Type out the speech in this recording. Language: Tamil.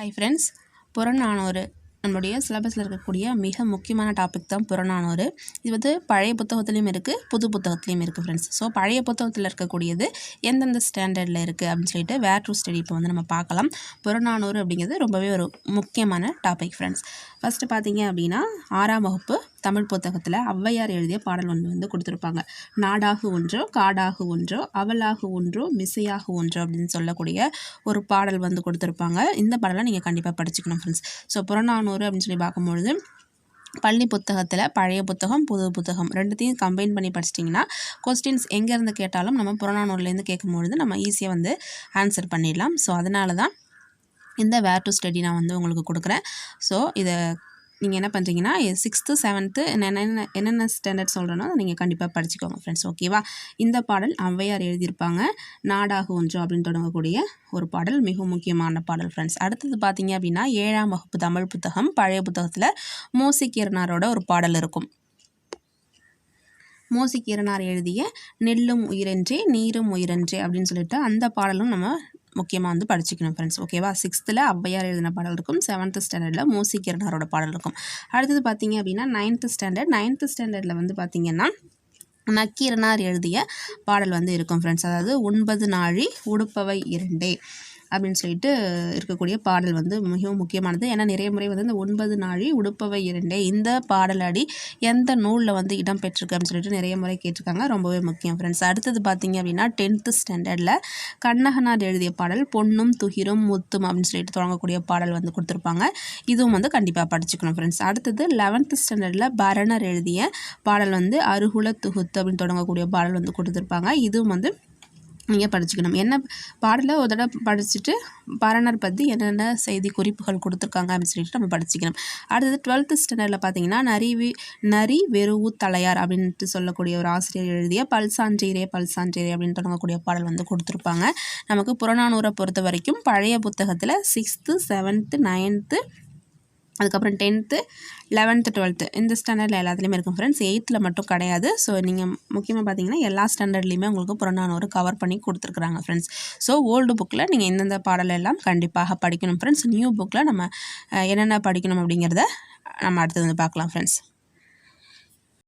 Hi friends Purananuru. நம்மளுடைய சிலபஸில் இருக்கக்கூடிய மிக முக்கியமான டாபிக் தான் புறநானூறு. இது வந்து பழைய புத்தகத்துலேயும் இருக்குது புது புத்தகத்துலேயும் இருக்குது ஃப்ரெண்ட்ஸ் ஸோ பழைய புத்தகத்தில் இருக்கக்கூடியது எந்தெந்த ஸ்டாண்டர்டில் இருக்குது அப்படின்னு சொல்லிட்டு வேர் டு ஸ்டடி இப்போ வந்து நம்ம பார்க்கலாம். புறநானூறு அப்படிங்கிறது ரொம்பவே ஒரு முக்கியமான டாபிக் ஃப்ரெண்ட்ஸ் ஃபஸ்ட்டு பார்த்தீங்க அப்படின்னா ஆறாம் வகுப்பு தமிழ் புத்தகத்தில் ஔவையார் எழுதிய பாடல் ஒன்று வந்து கொடுத்துருப்பாங்க. நாடாகு ஒன்றோ காடாகு ஒன்றோ அவலாகு ஒன்றோ மிசையாகு ஒன்றோ அப்படின்னு சொல்லக்கூடிய ஒரு பாடல் வந்து கொடுத்துருப்பாங்க. இந்த பாடலை நீங்கள் கண்டிப்பாக படிச்சுக்கணும் ஃப்ரெண்ட்ஸ் ஸோ புறநானூறு அப்படின்னு சொல்லி பார்க்கும்பொழுது பள்ளி புத்தகத்தில் பழைய புத்தகம் புது புத்தகம் ரெண்டுத்தையும் கம்பைன் பண்ணி படிச்சிட்டிங்கன்னா கொஸ்டின்ஸ் எங்கேருந்து கேட்டாலும் நம்ம புறநானூர்லேருந்து கேட்கும்பொழுது நம்ம ஈஸியாக வந்து ஆன்சர் பண்ணிடலாம். ஸோ அதனால தான் இந்த வேர் டு ஸ்டடி நான் வந்து உங்களுக்கு கொடுக்குறேன். ஸோ இதை நீங்கள் என்ன பண்ணுறீங்கன்னா சிக்ஸ்த்து செவன்த்து என்னென்ன என்னென்ன ஸ்டாண்டர்ட் சொல்கிறேனோ நீங்கள் கண்டிப்பாக படிச்சுக்கோங்க ஃப்ரெண்ட்ஸ் ஓகேவா இந்த பாடல் ஔவையார் எழுதியிருப்பாங்க நாடாக ஒன்று அப்படின்னு தொடங்கக்கூடிய ஒரு பாடல் மிக முக்கியமான பாடல் ஃப்ரெண்ட்ஸ் அடுத்தது பார்த்தீங்க அப்படின்னா ஏழாம் வகுப்பு தமிழ் புத்தகம் பழைய புத்தகத்தில் மோசிக்கிறனாரோட ஒரு பாடல் இருக்கும். மோசிக்கிரனார் எழுதிய நெல்லும் உயிரென்றே நீரும் உயிரென்றே அப்படின்னு சொல்லிட்டு அந்த பாடலும் நம்ம முக்கியமாக வந்து படிச்சுக்கணும் ஃப்ரெண்ட்ஸ் ஓகேவா சிக்ஸ்த்தில் ஔவையார் எழுதின பாடல் இருக்கும். செவன்த்து ஸ்டாண்டர்டில் மூசிக்கிறனாரோட பாடல் இருக்கும். அடுத்தது பார்த்தீங்க அப்படின்னா நைன்த்து ஸ்டாண்டர்ட் நைன்த்து ஸ்டாண்டர்டில் வந்து பார்த்திங்கன்னா நக்கீரனார் எழுதிய பாடல் வந்து இருக்கும் ஃப்ரெண்ட்ஸ் அதாவது ஒன்பது நாழி உடுப்பவை இரண்டே. அப்படின்னு சொல்லிட்டு இருக்கக்கூடிய பாடல் வந்து மிகவும் முக்கியமானது. ஏன்னா நிறைய முறை வந்து இந்த ஒன்பது நாழி உடுப்பவை இரண்டே இந்த பாடலாடி எந்த நூலில் வந்து இடம் பெற்றிருக்கு அப்படின்னு சொல்லிட்டு நிறைய முறை கேட்டிருக்காங்க. ரொம்பவே முக்கியம் ஃப்ரெண்ட்ஸ் அடுத்தது பார்த்தீங்க அப்படின்னா டென்த்து ஸ்டாண்டர்டில் கண்ணகனார் எழுதிய பாடல் பொன்னும் துகிரும் முத்தும் அப்படின்னு சொல்லிட்டு தொடங்கக்கூடிய பாடல் வந்து கொடுத்துருப்பாங்க. இதுவும் வந்து கண்டிப்பாக படிச்சுக்கணும் ஃப்ரெண்ட்ஸ் அடுத்தது லெவன்த்து ஸ்டாண்டர்டில் பரணர் எழுதிய பாடல் வந்து அருகுல துகுத்து அப்படின்னு தொடங்கக்கூடிய பாடல் வந்து கொடுத்துருப்பாங்க. இதுவும் வந்து நீங்கள் படிச்சுக்கணும். என்ன பாடலை ஒரு தடவை படிச்சுட்டு பரணர் பற்றி என்னென்ன செய்தி குறிப்புகள் கொடுத்துருக்காங்க அப்படின்னு சொல்லிட்டு நம்ம படிச்சுக்கணும். அடுத்தது டுவெல்த்து ஸ்டாண்டர்டில் பார்த்தீங்கன்னா நரிவி நரி வெறுவு தலையார் அப்படின்ட்டு சொல்லக்கூடிய ஒரு ஆசிரியர் எழுதிய பல்சான்றீரே பல்சான்றீரே அப்படின்னு தொடங்கக்கூடிய பாடல் வந்து கொடுத்துருப்பாங்க. நமக்கு புறநானூரை பொறுத்த வரைக்கும் பழைய புத்தகத்தில் சிக்ஸ்த்து செவன்த்து நைன்த்து அதுக்கப்புறம் டென்த்து லெவன்த்து டுவெல்த்து இந்த ஸ்டாண்டர்டில் எல்லாத்துலேயுமே இருக்கும் ஃப்ரெண்ட்ஸ் எயித்தில் மட்டும் கிடையாது. ஸோ நீங்கள் முக்கியமாக பார்த்தீங்கன்னா எல்லா ஸ்டாண்டர்ட்லேயுமே உங்களுக்கு புறநானூறு கவர் பண்ணி கொடுத்துருக்குறாங்க ஃப்ரெண்ட்ஸ் ஸோ ஓல்டு புக்கில் நீங்கள் எந்தெந்த பாடல் எல்லாம் கண்டிப்பாக படிக்கணும் ஃப்ரெண்ட்ஸ் நியூ புக்கில் நம்ம என்னென்ன படிக்கணும் அப்படிங்கிறத நம்ம அடுத்தது வந்து பார்க்கலாம் ஃப்ரெண்ட்ஸ்